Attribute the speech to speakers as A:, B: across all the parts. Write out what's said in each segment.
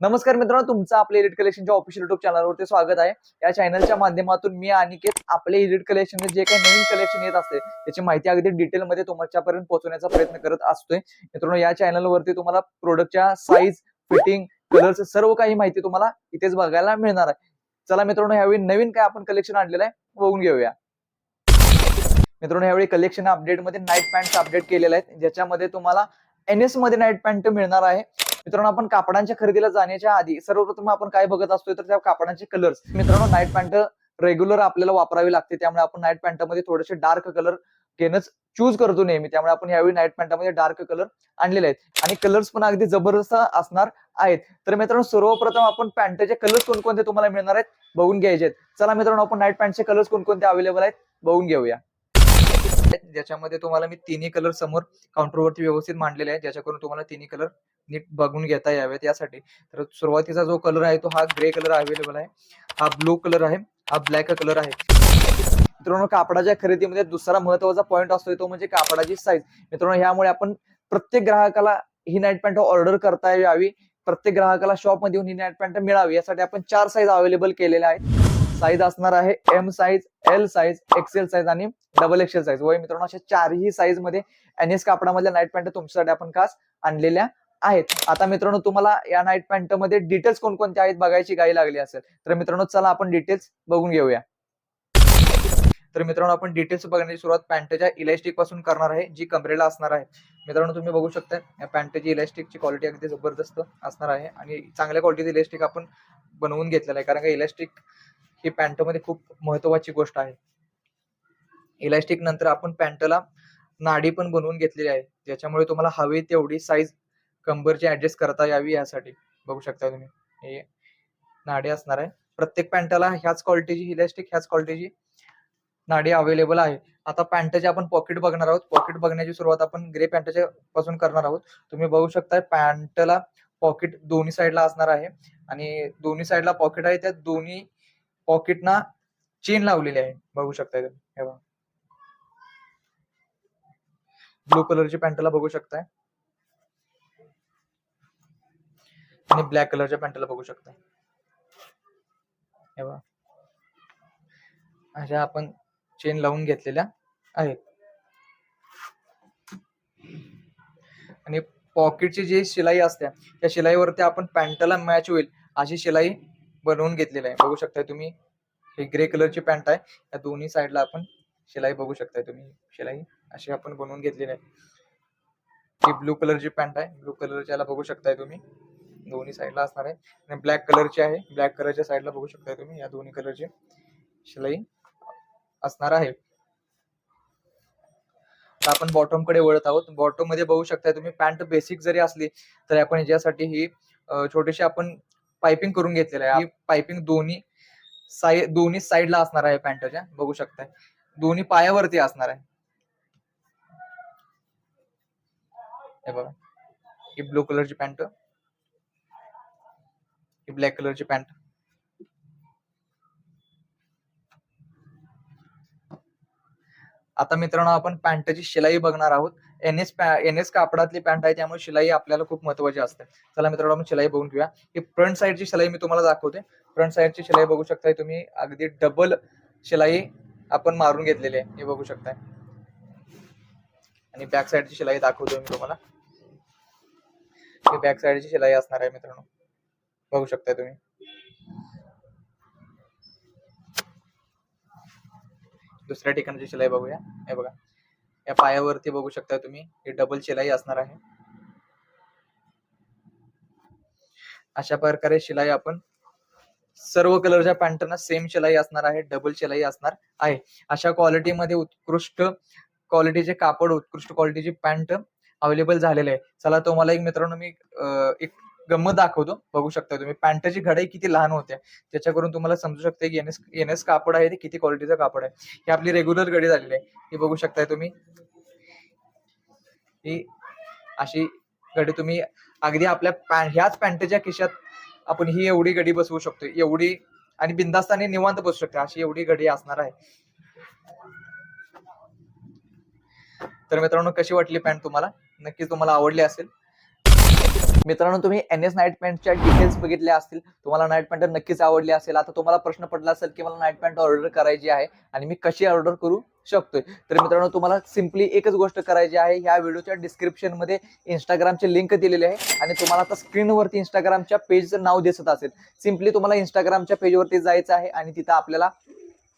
A: नमस्कार मित्रांनो तुमचं आपल्या एडिट कलेक्शनच्या ऑफिशियल युट्यूब चॅनलवरती स्वागत आहे. या चॅनलच्या माध्यमातून मी अनिकेत आपले एडिट कलेक्शन जे काही नवीन कलेक्शन येत असते त्याची माहिती अगदी डिटेलमध्ये तुमच्यापर्यंत पोहोचवण्याचा प्रयत्न करत असतोय. मित्रांनो या चॅनलवरती तुम्हाला प्रोडक्टच्या साईज फिटिंग कलर सर्व काही माहिती तुम्हाला इथेच बघायला मिळणार आहे. चला मित्रांनो यावेळी नवीन काय आपण कलेक्शन आणलेलं आहे बघून घेऊया. मित्रांनो यावेळी कलेक्शन अपडेटमध्ये नाईट पॅन्ट अपडेट केलेले आहेत ज्याच्यामध्ये तुम्हाला एनएसमध्ये नाईट पॅन्ट मिळणार आहे. मित्रांनो आपण कापडांच्या खरेदीला जाण्याच्या आधी सर्वप्रथम आपण काय बघत असतोय तर त्या कापडांचे कलर्स मित्रांनो नाईट पॅन्ट रेग्युलर आपल्याला वापरावी लागते त्यामुळे आपण नाईट पॅन्टमध्ये थोडेसे डार्क कलर घेणंच चूज करतो नेहमी. त्यामुळे आपण यावेळी नाईट पॅन्टमध्ये डार्क कलर आणलेले आहेत. आणि कलर्स पण अगदी जबरदस्त असणार आहेत. तर मित्रांनो सर्वप्रथम आपण पॅन्टचे कलर्स कोणकोणते तुम्हाला मिळणार आहेत? बघून घ्यायचे चला मित्रांनो आपण नाईट पॅन्टचे कलर्स कोणकोणते अवेलेबल आहेत? बघून घेऊया. ज्याच्यामध्ये तुम्हाला मी तिन्ही कलर समोर काउंटरवरती व्यवस्थित मांडलेले आहे ज्याच्याकरून तुम्हाला तिन्ही कलर नीट बघून घेता यावेत यासाठी. तर सुरुवातीचा जो कलर आहे तो हा ग्रे कलर अवेलेबल आहे. हा ब्लू कलर आहे हा ब्लॅक कलर आहे. मित्रांनो कापडाच्या खरेदीमध्ये दुसरा महत्त्वाचा पॉईंट असतो तो म्हणजे कापडाची साईज मित्रांनो ह्यामुळे आपण प्रत्येक ग्राहकाला ही नाईट पॅन्ट ऑर्डर करता यावी. प्रत्येक ग्राहकाला शॉपमध्ये येऊन ही नाईट पॅन्ट मिळावी. यासाठी आपण चार साईज अवेलेबल केलेल्या आहेत. साईज असणार आहे M size L size XL size आणि डबल एक्सेल साईज वय मित्रांनो अशा चारही साईजमध्ये एनएस कापडामधल्या नाईट पॅन्ट तुमच्यासाठी आपण खास आणलेल्या आहेत. आता मित्रांनो तुम्हाला या नाईट पॅन्टमध्ये डिटेल्स कोणकोणते आहेत बघायची गाई लागली असेल तर मित्रांनो चला आपण डिटेल्स बघून घेऊया. तर मित्रांनो आपण डिटेल्स बघण्याची सुरुवात पॅन्टच्या इलास्टिकपासून करणार आहे जी कमरेला असणार आहे. मित्रांनो तुम्ही बघू शकता या पॅन्टची इलास्टिकची क्वालिटी अगदी जबरदस्त असणार आहे आणि चांगल्या क्वालिटीचं इलॅस्टिक आपण बनवून घेतलेलं आहे कारण का इलॅस्टिक ही पॅन्टमध्ये खूप महत्वाची गोष्ट आहे. इलास्टिक नंतर आपण पॅन्टला नाडी पण बनवून घेतलेली आहे. ज्याच्यामुळे तुम्हाला हवी तेवढी साईज कंबरची ऍडजस्ट करता यावी यासाठी. बघू शकता तुम्ही. हे नाडी असणार आहे. प्रत्येक पॅन्टला ह्याच क्वालिटीची इलास्टिक ह्याच क्वालिटीची नाडी अवेलेबल आहे. आता पॅन्टचे आपण पॉकेट बघणार आहोत. पॉकेट बघण्याची सुरुवात आपण ग्रे पॅन्टच्या पासून करणार आहोत. तुम्ही बघू शकता पॅन्टला पॉकेट दोन्ही साईडला असणार आहे. आणि दोन्ही साईडला पॉकेट आहे. त्या दोन्ही पॉकेटना चेन लावलेली आहे. बघू शकताय तुम्ही. हे बघा. ब्लू कलरची पॅन्टला बघू शकताय. आणि ब्लॅक कलरच्या पॅन्टला बघू शकताय. हे बघा. अशा आपण चेन लावून घेतलेल्या आहेत. आणि पॉकेटची जी शिलाई असते त्या शिलाईवरती आपण पॅन्टला मॅच होईल अशी शिलाई बनवून घेतलेली आहे. बघू शकताय तुम्ही ही ग्रे कलरची पॅन्ट आहे. या दोन्ही साईडला आपण शिलाई बघू शकताय तुम्ही. शिलाई अशी आपण बनवून घेतलेली आहे. ही ब्लू कलरची पॅन्ट आहे ब्लू कलरची याला बघू शकताय तुम्ही. दोन्ही साईडला असणार आहे. आणि ब्लॅक कलरची आहे. ब्लॅक कलरच्या साईडला बघू शकताय तुम्ही. या दोन्ही कलरची शिलाई असणार आहे. आपण बॉटमकडे वळत आहोत. बॉटममध्ये बघू शकताय तुम्ही पॅन्ट बेसिक जरी असली तरी आपण याच्यासाठी ही छोटीशी आपण पायपिंग करून घेतलेलं आहे. पायपिंग दोन्ही साई दोन्ही साईडला असणार आहे पॅन्टच्या. बघू शकताय. दोन्ही पायावरती असणार आहे. हे बघा. ही ब्लू कलरची पॅन्ट. ही ब्लॅक कलरची पॅन्ट. आता मित्रांनो आपण पॅन्टची शिलाई बघणार आहोत. एन एस एन एस कापडातली पॅन्ट आहे त्यामुळे शिलाई आपल्याला खूप महत्वाची असते. चला मित्रांनो आपण शिलाई बघून घेऊया. ही फ्रंट साईडची शिलाई मी तुम्हाला दाखवते. फ्रंट साईडची शिलाई बघू शकताय तुम्ही. अगदी डबल शिलाई आपण मारून घेतलेली आहे. हे बघू शकताय. आणि बॅक साईडची शिलाई दाखवतो मी तुम्हाला. ही बॅक साईडची शिलाई असणार आहे मित्रांनो. बघू शकताय तुम्ही. दुसऱ्या ठिकाणची शिलाई बघूया. हे बघा. या पायावरती बघू शकता तुम्ही हे डबल शिलाई असणार आहे. अशा प्रकारे शिलाई आपण सर्व कलरच्या पॅन्टना सेम शिलाई असणार आहे डबल शिलाई असणार आहे. अशा क्वालिटीमध्ये उत्कृष्ट क्वालिटीचे कापड उत्कृष्ट क्वालिटीची पॅन्ट अवेलेबल झालेले आहे. चला तुम्हाला एक मित्रांनो मी अं, एक गंमत दाखवतो. बघू शकता तुम्ही. पॅन्टची घडाई किती लहान होते. त्याच्याकडून तुम्हाला समजू शकते की एनएस एनएस कापड आहे ते किती क्वालिटीचं कापड आहे. ही आपली रेग्युलर घडी झालेली आहे. ही बघू शकताय तुम्ही. ही अशी घडी तुम्ही अगदी आपल्या पॅन्ट ह्याच पॅन्टच्या खिशात आपण ही एवढी घडी बसवू शकतो एवढी आणि बिंदास्ताने निवांत बसू शकते. अशी एवढी घडी असणार आहे. तर मित्रांनो कशी वाटली पॅन्ट तुम्हाला? नक्कीच तुम्हाला आवडली असेल. मित्रांनो तुम्ही एन एस नाईट पॅन्टच्या डिटेल्स बघितल्या असतील. तुम्हाला नाईट पॅन्ट नक्कीच आवडली असेल. आता तुम्हाला प्रश्न पडला असेल की मला नाईट पॅन्ट ऑर्डर करायची आहे आणि मी कशी ऑर्डर करू शकतोय. तर मित्रांनो तुम्हाला सिम्पली एकच गोष्ट करायची आहे. ह्या व्हिडिओच्या डिस्क्रिप्शनमध्ये इंस्टाग्रामचे लिंक दिलेले आहे आणि तुम्हाला आता स्क्रीनवरती इंस्टाग्रामच्या पेजचं नाव दिसत असेल. सिम्पली तुम्हाला इंस्टाग्रामच्या पेजवरती जायचं आहे आणि तिथं आपल्याला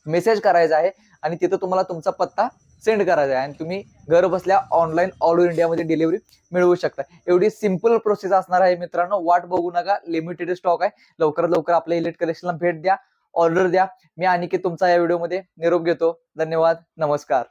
A: मेसेज करायचा आहे आणि तिथं तुम्हाला तुमचा पत्ता सेंड करायचा आहे. आणि तुम्ही घर बसल्या ऑनलाईन ऑल ओव्हर इंडियामध्ये डिलिव्हरी मिळवू शकता. एवढी सिंपल प्रोसेस असणार आहे मित्रांनो. वाट बघू नका. लिमिटेड स्टॉक आहे. लवकरात लवकर आपल्या इलेक्ट कलेक्शनला भेट द्या. ऑर्डर द्या. मी आणखी तुमचा या व्हिडिओमध्ये निरोप घेतो. धन्यवाद. नमस्कार.